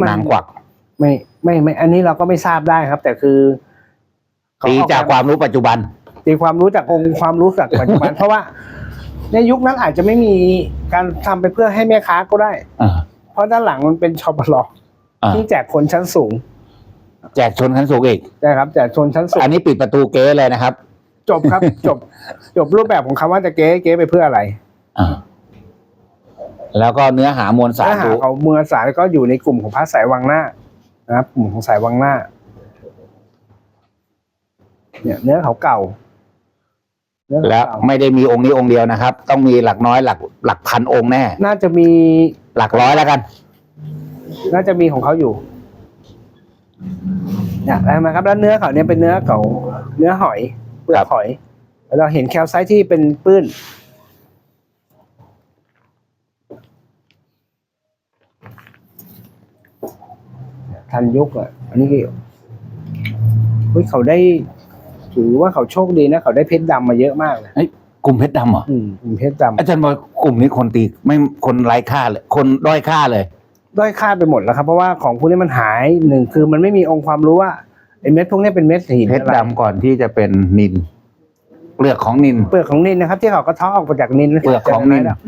มันนางกวักไม่ไม่ไม่ อันนี้เราก็ไม่ทราบได้ครับ แต่คือเขตีออจากความรู้ปัจจุบันตีความรู้จากองค์ความรู้จากปัจจุบัน เพราะว่าในยุคนั้นอาจจะไม่มีการทำไปเพื่อให้แม่ค้าก็ได้อ่าเพราะด้านหลังมันเป็นชอปลออ่าที่แจกคนชั้นสูง แจกชนชั้นสูงอีกนะครับแจกชนชั้นสูงอันนี้ปิดประตูเก๊เลยนะครับ จบครับ จบ จบรูปแบบของคำว่าจะเก๊เก๊ไปเพื่ออะไรอ่า แล้วก็เนื้อหามวลสารเนื้อหาดูเขาเมืองสายก็อยู่ในกลุ่มของพระสายวังหน้านะครับกลุ่มของสายวังหน้า เนี่ย เนื้อเขาเก่าเนื้อเขาแล้วเก่าไม่ได้มีองค์นี้องค์เดียวนะครับ ต้องมีหลักน้อยหลักหลักพันองค์แน่ น่าจะมีหลักร้อยแล้วกัน น่าจะมีของเขาอยู่เนี่ยเห็นไหมครับแล้วเนื้อเขาเนี่ยเป็นเนื้อเขาเนื้อหอยเปลือครักบ หอยแล้วเราเห็นแคลไซต์ที่เป็นปื้น ทันยุคอะ อันนี้ก็เฮ้ยเขาได้ ถือว่าเขาโชคดีนะ เขาได้เพชรดำมาเยอะมากเลยกลุ่มเพชรดำเหรออืมเป็นเพชรดำอาจารย์บอกกลุ่มนี้คนตีไม่คนไร้ค่าเลย คนด้อยค่าเลย ด้อยค่าไปหมดแล้วครับ เพราะว่าของพวกนี้มันหายหนึ่งคือมันไม่มีองค์ความรู้ว่าไอ้เม็ดพวกนี้เป็นเม็ดหินเพชรอะไรดำก่อนที่จะเป็นนินเปลือกของนิน เปลือกของนินนะครับ ที่เขากระเทาะออกมาจากนินเปลือกของนินจาก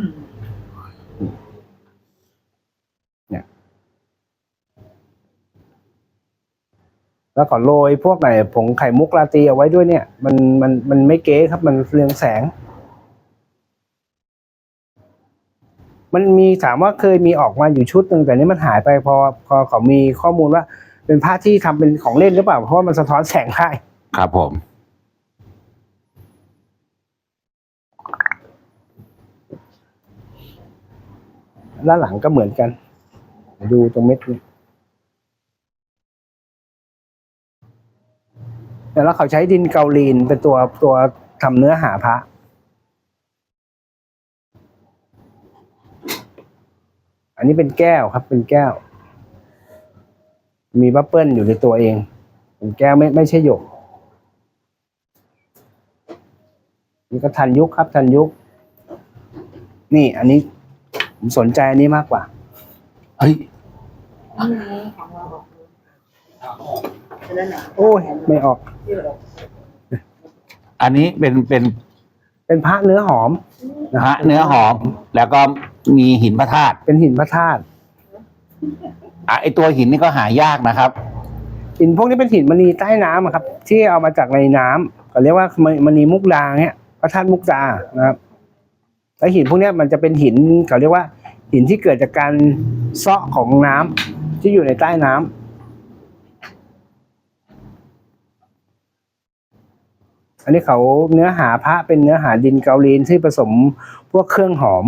เนี่ย แล้วก็โรยพวกไหนผงไข่มุกลาตีเอาไว้ด้วยเนี่ย มันมันมันไม่เก๋ครับ มันเรืองแสง มันมีถามว่าเคยมีออกมาอยู่ชุดหนึ่งแต่นี่มันหายไปพอพอเขามีข้อมูลว่า เป็นผ้าที่ทำเป็นของเล่นหรือเปล่า เพราะว่ามันสะท้อนแสงได้ครับผมด้านหลังก็เหมือนกัน ดูตรงเม็ดนี้ แล้วเขาใช้ดินเกาลีนเป็นตัวตัวทำเนื้อหาพระอันนี้เป็นแก้วครับ เป็นแก้ว มีบับเปิ้ลอยู่ในตัวเอง เป็นแก้วไม่ไม่ใช่หยก นี่ก็ทันยุคครับ ทันยุค นี่อันนี้ผมสนใจอันนี้มากกว่า เฮ้ย อันนี้ของเราออกดูแล้วไหน โอ้ยไม่ออก อันนี้เป็นเป็นเป็นพระเนื้อหอมพระเนื้อหอม แล้วก็มีหินพระธาตุเป็นหินพระธาตุอะไอตัวหินนี่ก็หายากนะครับ หินพวกนี้เป็นหินมณีใต้น้ำอะครับ ที่เอามาจากในน้ำเขาเรียกว่ามณีมุกดาเนี่ยพระธาตุมุกดานะครับแล้วหินพวกเนี้ยมันจะเป็นหินเขาเรียกว่า หินที่เกิดจากการเซาะของน้ำที่อยู่ในใต้น้ำ อันนี้เขาเนื้อหาพระเป็นเนื้อหาดินเกาลีนที่ผสมพวกเครื่องหอม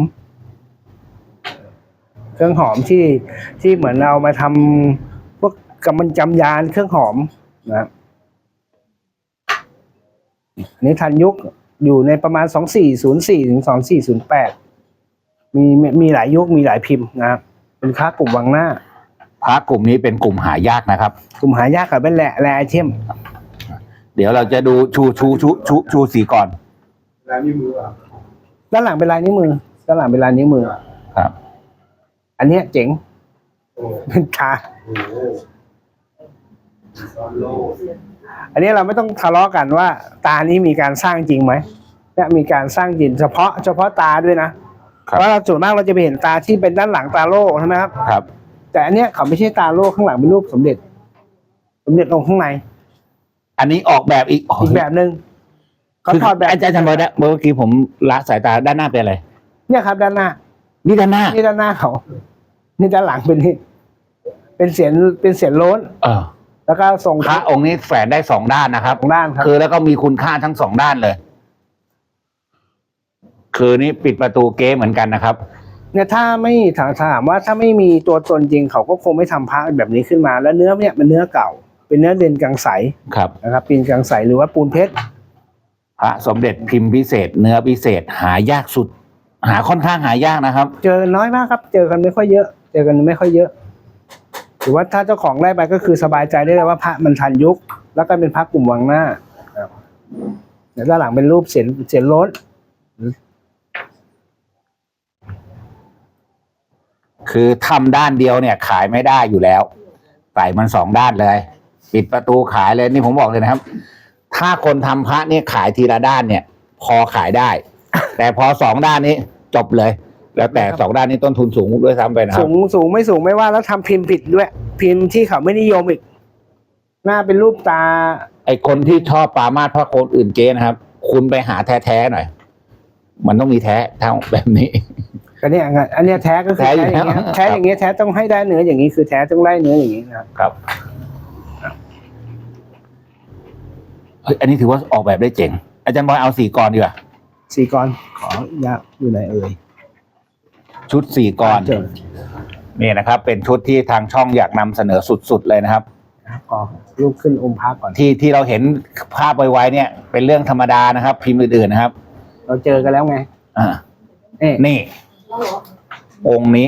เครื่องหอมที่ที่เหมือนเอามาทำพวกกำมันจำยานเครื่องหอมนะครับอันนี้ทันยุคอยู่ในประมาณสองสี่ศูนย์สี่ถึงสองสี่ศูนย์แปดมีมีมีหลายยุคมีหลายพิมพ์นะครับเป็นค้ากลุ่มวังหน้าพระกลุ่มนี้เป็นกลุ่มหายากนะครับ กลุ่มหายากกับเป็นแหละแรไอเทม เดี๋ยวเราจะดูชูชูชูชูชูสีก่อน ลายนิ้วมืออะด้านหลังเป็นลายนิ้วมือ ด้านหลังเป็นลายนิ้วมือ ครับ อันเนี้ยเจ๋ง โอ้เป็นตาโหตอนโลอันนี้เราไม่ต้องทะเลาะกันว่า ตานี้มีการสร้างจริงไหมเนี่ยมีการสร้างจริงเฉพาะเฉพาะตาด้วยนะครับ เพราะเราส่วนมากเราจะไปเห็นตาที่เป็นด้านหลังตาโล่ใช่ไหมครับ ครับ แต่อันเนี้ยเขาไม่ใช่ตาโล่ข้างหลังเป็นรูปสมเด็จ สมเด็จองค์ข้างใน อันนี้ออกแบบอีกอีกแบบหนึ่งเขาคือถอดแบบอาจารย์ทำไมได้เมื่อกี้ผมละสายตาด้านหน้าเป็นอะไรเนี่ยครับ ด้านหน้านี่ด้านหน้านี่ด้านหน้าเขานี่ด้านหลังเป็นนี่เป็นเสียนเป็นเสียนโล้น เออ แล้วก็ทรงพระองค์นี้แฝงได้สองด้านนะครับของด้านครับคือแล้วก็มีคุณค่าทั้งสองด้านเลย คือนี่ปิดประตูเก๊เหมือนกันนะครับเนี่ยถ้าไม่ถามถามว่าถ้าไม่มีตัวตนจริงเขาก็คงไม่ทำพระแบบนี้ขึ้นมา แล้วเนื้อเนี่ยมันเนื้อเก่า เป็นเนื้อเด่นกังใสครับนะครับปีนกังใสหรือว่าปูนเพชรพระสมเด็จพิมพ์พิเศษ เนื้อพิเศษหายากสุด หาค่อนข้างหายากนะครับ เจอน้อยมากครับ เจอกันไม่ค่อยเยอะ เจอกันไม่ค่อยเยอะหรือว่าถ้าเจ้าของได้ไปก็คือสบายใจได้เลยว่าพระมันทันยุค แล้วก็เป็นพระกลุ่มวังหน้าครับเดี๋ยวด้านหลังเป็นรูปเสียนเสียนโล้นคคือทำด้านเดียวเนี่ยขายไม่ได้อยู่แล้วใส่มันสองด้านเลย ปิดประตูขายเลยนี่ผมบอกเลยนะครับ ถ้าคนทำพระเนี่ยขายทีละด้านเนี่ย พอขายได้ แต่พอสองด้านนี้จบเลย แล้วแต่สองด้านนี้ต้นทุนสูงด้วยซ้ำไปนะครัสูบงสูงไม่สูงไม่ว่าแล้วทำพิมพ์ผิดด้วย พิมพ์ที่เขาไม่นิยมอีก หน้าเป็นรูปตา ไอคนที่ชอบปรามาสพระโคนอื่นเจ๊นะครับ คุณไปหาแท้ๆหน่อย มันต้องมีแท้เท่าแบบนี้ก็เนี่ยไงอันเนี้ยแท้ก็คือแท้แท้อยู่อย่างเงี้ยแล้วแท้อย่างเงี้ยแท้ต้องให้ได้เนื้ออย่างนี้คือแท้ต้องได้เนื้ออย่างนี้นะครับ ครับ เฮ้ยอันนี้ถือว่าออกแบบได้เจ๋ง อาจารย์บอยเอาสี่กรดีกว่าสี่กรขอยากอยู่ไหนเอ่ยชุดสี่กรเจอนี่นะครับ เป็นชุดที่ทางช่องอยากนำเสนอสุดๆเลยนะครับขอลูกขึ้นอมพระก่อนที่ที่เราเห็นภาพไวๆเนี่ย เป็นเรื่องธรรมดานะครับ พิมพ์อื่นๆนะครับ เราเจอกันแล้วไงอ่าเอ๊ะนี่แล้วเหรอองค์นี้